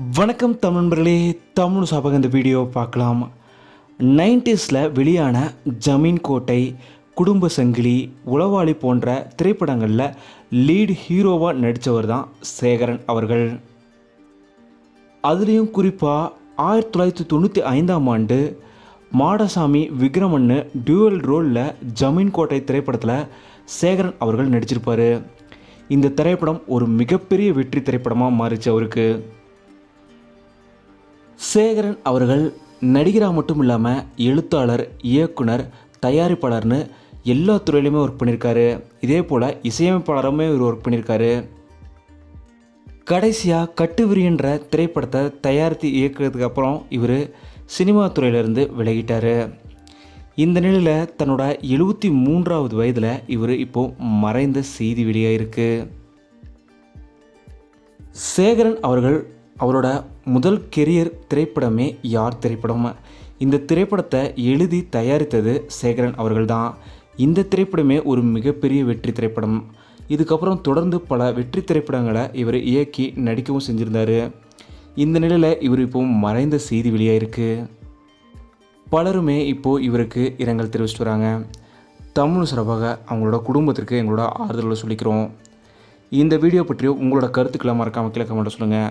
வணக்கம் தமிழ் தமிழ் சாபக இந்த வீடியோ பார்க்கலாம். நைன்டிஸில் வெளியான ஜமீன் கோட்டை குடும்ப சங்கிலி உளவாளி போன்ற திரைப்படங்களில் லீட் ஹீரோவாக நடித்தவர் தான் சேகரன் அவர்கள். அதுலேயும் குறிப்பாக ஆயிரத்தி தொள்ளாயிரத்தி தொண்ணூற்றி ஐந்தாம் ஆண்டு மாடசாமி விக்ரமன்னு டியூவல் ரோலில் ஜமீன் கோட்டை திரைப்படத்தில் சேகரன் அவர்கள் நடிச்சிருப்பார். இந்த திரைப்படம் ஒரு மிகப்பெரிய வெற்றி திரைப்படமாக மாறிச்சு அவருக்கு. சேகரன் அவர்கள் நடிகராக மட்டும் இல்லாமல் எழுத்தாளர் இயக்குனர் தயாரிப்பாளர்னு எல்லா துறையிலையுமே ஒர்க் பண்ணியிருக்காரு இதே போல் இசையமைப்பாளருமே இவர் ஒர்க் பண்ணியிருக்காரு கடைசியாக கட்டுவிரின்ற திரைப்படத்தை தயாரித்து இயக்குறதுக்கு அப்புறம் இவர் சினிமா துறையிலிருந்து விலகிட்டார். இந்த நிலையில் தன்னோட எழுபத்தி மூன்றாவது வயதில் இவர் இப்போது மறைந்த செய்தி வெளியாயிருக்கு. சேகரன் அவர்கள் அவரோட முதல் கெரியர் திரைப்படமே யார் திரைப்படம்? இந்த திரைப்படத்தை எழுதி தயாரித்தது சேகரன் அவர்கள்தான். இந்த திரைப்படமே ஒரு மிகப்பெரிய வெற்றி திரைப்படம். இதுக்கப்புறம் தொடர்ந்து பல வெற்றி திரைப்படங்களை இவர் இயக்கி நடிக்கவும் செஞ்சுருந்தார். இந்த நிலையில் இவர் இப்போ மறைந்த செய்தி வெளியாயிருக்கு. பலருமே இப்போது இவருக்கு இரங்கல் தெரிவிச்சிட்டு வராங்க. தமிழ் சிறப்பாக அவங்களோட குடும்பத்திற்கு எங்களோட ஆறுதலில் சொல்லிக்கிறோம். இந்த வீடியோ பற்றியோ உங்களோட கருத்துக்களை மறக்காமல் கீழே கமெண்ட்டில் சொல்லுங்கள்